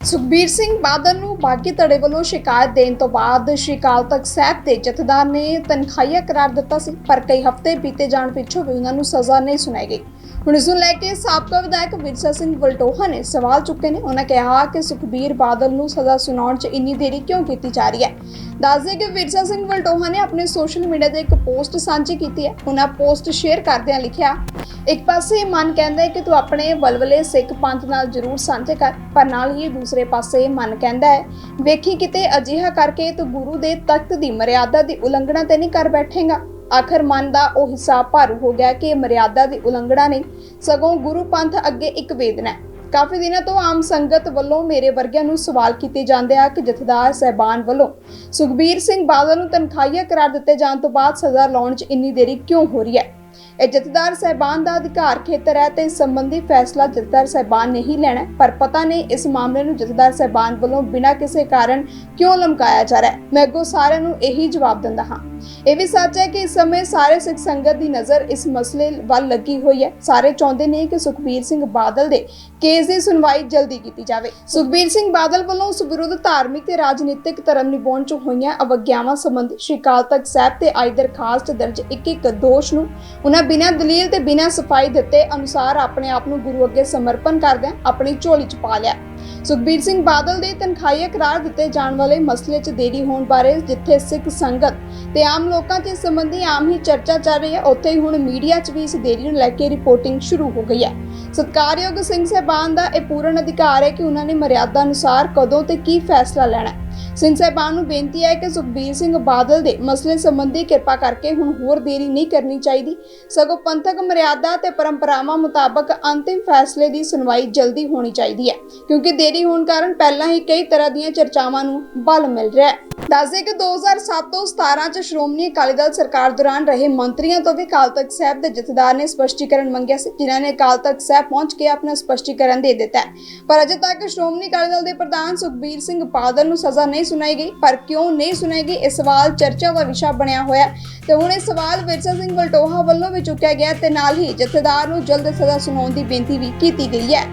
ਸੁਖਬੀਰ ਸਿੰਘ ਬਾਦਲ ਨੂੰ ਬਾਗੀ ਧੜੇ ਵੱਲੋਂ ਸ਼ਿਕਾਇਤ ਦੇਣ ਤੋਂ ਬਾਅਦ ਸ਼੍ਰੀ ਅਕਾਲ ਤਖਤ ਸਾਹਿਬ ਦੇ ਜਥੇਦਾਰ ਨੇ ਤਨਖਾਹੀਆ ਕਰਾਰ ਦਿੱਤਾ ਸੀ, ਪਰ ਕਈ ਹਫ਼ਤੇ ਬੀਤੇ ਜਾਣ ਪਿੱਛੋਂ ਵੀ ਉਹਨਾਂ ਨੂੰ ਸਜ਼ਾ ਨਹੀਂ ਸੁਣਾਈ ਗਈ। ਹੁਣ ਇਸ ਨੂੰ ਲੈ ਕੇ ਸਾਬਕਾ ਵਿਧਾਇਕ ਵਿਰਸਾ ਸਿੰਘ ਵਲਟੋਹਾ ਨੇ ਸਵਾਲ ਚੁੱਕੇ ਨੇ। ਉਹਨਾਂ ਕਿਹਾ ਕਿ ਸੁਖਬੀਰ ਬਾਦਲ ਨੂੰ ਸਜ਼ਾ ਸੁਣਾਉਣ 'ਚ ਇੰਨੀ ਦੇਰੀ ਕਿਉਂ ਕੀਤੀ ਜਾ ਰਹੀ ਹੈ? ਦੱਸਦੇ ਕਿ ਵਿਰਸਾ ਸਿੰਘ ਵਲਟੋਹਾ ਨੇ ਆਪਣੇ ਸੋਸ਼ਲ ਮੀਡੀਆ ਤੇ ਇੱਕ ਪੋਸਟ ਸਾਂਝੀ ਕੀਤੀ ਹੈ। ਉਹਨਾਂ ਪੋਸਟ ਸ਼ੇਅਰ ਕਰਦਿਆਂ ਲਿਖਿਆ, ਇੱਕ ਪਾਸੇ ਮਨ ਕਹਿੰਦਾ ਹੈ ਕਿ ਤੂੰ ਆਪਣੇ ਵਲਵਲੇ ਸਿੱਖ ਪੰਥ ਨਾਲ ਜ਼ਰੂਰ ਸਾਂਝੇ ਕਰ, ਪਰ ਨਾਲ ਹੀ ਦੂਸਰੇ ਪਾਸੇ ਮਨ ਕਹਿੰਦਾ ਹੈ, ਵੇਖੀ ਕਿਤੇ ਅਜਿਹਾ ਕਰਕੇ ਤੂੰ ਗੁਰੂ ਦੇ ਤਖਤ ਦੀ ਮਰਿਆਦਾ ਦੀ ਉਲੰਘਣਾ ਤੇ ਨਹੀਂ ਕਰ ਬੈਠੇਗਾ। ਆਖਰ ਮਨ ਦਾ ਉਹ ਹਿੱਸਾ ਭਾਰੂ ਹੋ ਗਿਆ ਕਿ ਇਹ ਮਰਿਆਦਾ ਦੀ ਉਲੰਘਣਾ ਨਹੀਂ ਸਗੋਂ ਗੁਰੂ ਪੰਥ ਅੱਗੇ ਇੱਕ ਵੇਦਨਾ ਹੈ। ਕਾਫੀ ਦਿਨਾਂ ਤੋਂ ਆਮ ਸੰਗਤ ਵੱਲੋਂ ਮੇਰੇ ਵਰਗਿਆਂ ਨੂੰ ਸਵਾਲ ਕੀਤੇ ਜਾਂਦੇ ਆ ਕਿ ਜਥੇਦਾਰ ਸਹਿਬਾਨ ਵੱਲੋਂ ਸੁਖਬੀਰ ਸਿੰਘ ਬਾਦਲ ਨੂੰ ਤਨਖਾਹੀਆ ਕਰਾਰ ਦਿੱਤੇ ਜਾਣ ਤੋਂ ਬਾਅਦ ਸਜ਼ਾ ਲਾਉਣ 'ਚ ਇੰਨੀ ਦੇਰੀ ਕਿਉਂ ਹੋ ਰਹੀ ਹੈ? ਇਹ ਜਥੇਦਾਰ ਸਹਿਬਾਨ ਦਾ ਅਧਿਕਾਰ ਖੇਤਰ ਹੈ ਤੇ ਇਸ ਸੰਬੰਧੀ ਫੈਸਲਾ ਜਥੇਦਾਰ ਸਹਿਬਾਨ ਨੇ ਹੀ ਲੈਣਾ ਪਰ ਪਤਾ ਨਹੀਂ ਇਸ ਮਾਮਲੇ ਨੂੰ ਜਥੇਦਾਰ ਸਹਿਬਾਨ ਵੱਲੋਂ ਬਿਨਾਂ ਕਿਸੇ ਕਾਰਨ ਕਿਉਂ ਲਮਕਾਇਆ ਜਾ ਰਿਹਾ ਹੈ। ਮੈਂ ਅੱਗੋਂ ਸਾਰਿਆਂ ਨੂੰ ਇਹੀ ਜਵਾਬ ਦਿੰਦਾ ਹਾਂ। ਇਹ ਵੀ ਸੱਚ ਹੈ ਕਿ ਇਸ ਸਮੇਂ ਸਾਰੇ ਸਿੱਖ ਸੰਗਤ ਦੀ ਨਜ਼ਰ ਇਸ ਮਸਲੇ ਵੱਲ ਲੱਗੀ ਹੋਈ ਹੈ। ਸਾਰੇ ਚਾਹੁੰਦੇ ਨੇ ਕਿ ਸੁਖਬੀਰ ਸਿੰਘ ਬਾਦਲ ਦੇ ਕੇਸ ਦੀ ਸੁਣਵਾਈ ਜਲਦੀ ਕੀਤੀ ਜਾਵੇ। ਸੁਖਬੀਰ ਸਿੰਘ ਬਾਦਲ ਵੱਲੋਂ ਉਸ ਵਿਰੁੱਧ ਧਾਰਮਿਕ ਤੇ ਰਾਜਨੀਤਿਕ ਧਰਮ ਨਿਭਾਉਣ ਚ ਹੋਈਆਂ ਅਵਗਿਆਵਾਂ ਸੰਬੰਧੀ ਸ਼੍ਰੀ ਅਕਾਲ ਤਖਤ ਸਾਹਿਬ ਤੇ ਆਈ ਦਰਖਾਸਤ ਦਰਜ ਇੱਕ ਇੱਕ ਦੋਸ਼ ਨੂੰ ਉਹਨਾਂ ਬਿਨਾਂ ਦਲੀਲ ਤੇ ਬਿਨਾਂ ਸਫ਼ਾਈ ਦਿੱਤੇ ਅਨੁਸਾਰ ਆਪਣੇ ਆਪ ਨੂੰ ਗੁਰੂ ਅੱਗੇ ਸਮਰਪਣ ਕਰਦਿਆਂ ਆਪਣੀ ਝੋਲੀ ਚ ਪਾ ਲਿਆ। ਸੁਖਬੀਰ ਸਿੰਘ ਬਾਦਲ ਦੇ ਤਨਖਾਹੀਆ ਕਰਾਰ ਦਿੱਤੇ ਜਾਣ ਵਾਲੇ ਮਸਲੇ 'ਚ ਦੇਰੀ ਹੋਣ ਬਾਰੇ ਜਿੱਥੇ ਸਿੱਖ ਸੰਗਤ ਤੇ ਆਮ ਲੋਕਾਂ 'ਚ ਇਸ ਸੰਬੰਧੀ ਆਮ ਹੀ ਚਰਚਾ ਚੱਲ ਰਹੀ ਹੈ, ਉੱਥੇ ਹੀ ਹੁਣ ਮੀਡੀਆ 'ਚ ਵੀ ਇਸ ਦੇਰੀ ਨੂੰ ਲੈ ਕੇ ਰਿਪੋਰਟਿੰਗ ਸ਼ੁਰੂ ਹੋ ਗਈ ਹੈ। ਸਤਕਾਰਯੋਗ ਸਿੰਘ ਸਾਹਿਬਾਨ ਦਾ ਇਹ ਪੂਰਨ ਅਧਿਕਾਰ ਹੈ ਕਿ ਉਹਨਾਂ ਨੇ ਮਰਿਆਦਾ ਅਨੁਸਾਰ ਕਦੋਂ ਤੇ ਕੀ ਫੈਸਲਾ ਲੈਣਾ ਹੈ। ਸਿੰਘ ਸਾਹਿਬਾਨ ਨੂੰ ਬੇਨਤੀ ਹੈ ਕਿ ਸੁਖਬੀਰ ਸਿੰਘ ਬਾਦਲ ਦੇ ਮਸਲੇ ਸੰਬੰਧੀ ਕਿਰਪਾ ਕਰਕੇ ਹੁਣ ਹੋਰ ਦੇਰੀ ਨਹੀਂ ਕਰਨੀ ਚਾਹੀਦੀ। ਸਗੋਂ ਪੰਥਕ ਮਰਿਆਦਾ ਤੇ ਪਰੰਪਰਾਵਾਂ ਮੁਤਾਬਕ ਅੰਤਿਮ ਫੈਸਲੇ ਦੀ ਸੁਣਵਾਈ ਜਲਦੀ ਹੋਣੀ ਚਾਹੀਦੀ ਹੈ, ਕਿਉਂਕਿ ਦੇਰੀ ਹੋਣ ਕਾਰਨ ਪਹਿਲਾਂ ਹੀ ਕਈ ਤਰ੍ਹਾਂ ਦੀਆਂ ਚਰਚਾਵਾਂ ਨੂੰ ਬਲ ਮਿਲ ਰਿਹਾ ਹੈ। ਦੱਸਦੇ ਕਿ 2007 ਤੋਂ 17 ਚ ਸ਼੍ਰੋਮਣੀ ਅਕਾਲੀ ਦਲ ਸਰਕਾਰ ਦੌਰਾਨ ਰਹੇ ਮੰਤਰੀਆਂ ਤੋਂ ਵੀ ਅਕਾਲ ਤਖਤ ਸਾਹਿਬ ਦੇ ਜਥੇਦਾਰ ਨੇ ਸਪਸ਼ਟੀਕਰਨ ਮੰਗਿਆ ਸੀ, ਜਿਨ੍ਹਾਂ ਨੇ ਅਕਾਲ ਤਖਤ ਸਾਹਿਬ ਪਹੁੰਚ ਕੇ ਆਪਣਾ ਸਪਸ਼ਟੀਕਰਨ ਦੇ ਦਿੱਤਾ ਪਰ ਅਜੇ ਤੱਕ ਸ਼੍ਰੋਮਣੀ ਅਕਾਲੀ ਦਲ ਦੇ ਪ੍ਰਧਾਨ ਸੁਖਬੀਰ ਸਿੰਘ ਬਾਦਲ ਨੂੰ ਸਜ਼ਾ ਨਹੀਂ ਸੁਣਾਈ ਗਈ, ਪਰ ਕਿਉਂ ਨਹੀਂ ਸੁਣਾਈ ਗਈ ਇਹ ਸਵਾਲ ਚਰਚਾ ਦਾ ਵਿਸ਼ਾ ਬਣਿਆ ਹੋਇਆ ਤੇ ਹੁਣ ਇਹ ਸਵਾਲ ਵਿਰਸਾ ਸਿੰਘ ਵਲਟੋਹਾ ਵੱਲੋਂ ਵੀ ਚੁੱਕਿਆ ਗਿਆ ਤੇ ਨਾਲ ਹੀ ਜਥੇਦਾਰ ਨੂੰ ਜਲਦ ਸਜ਼ਾ ਸੁਣਾਉਣ ਦੀ ਬੇਨਤੀ ਵੀ ਕੀਤੀ ਗਈ ਹੈ।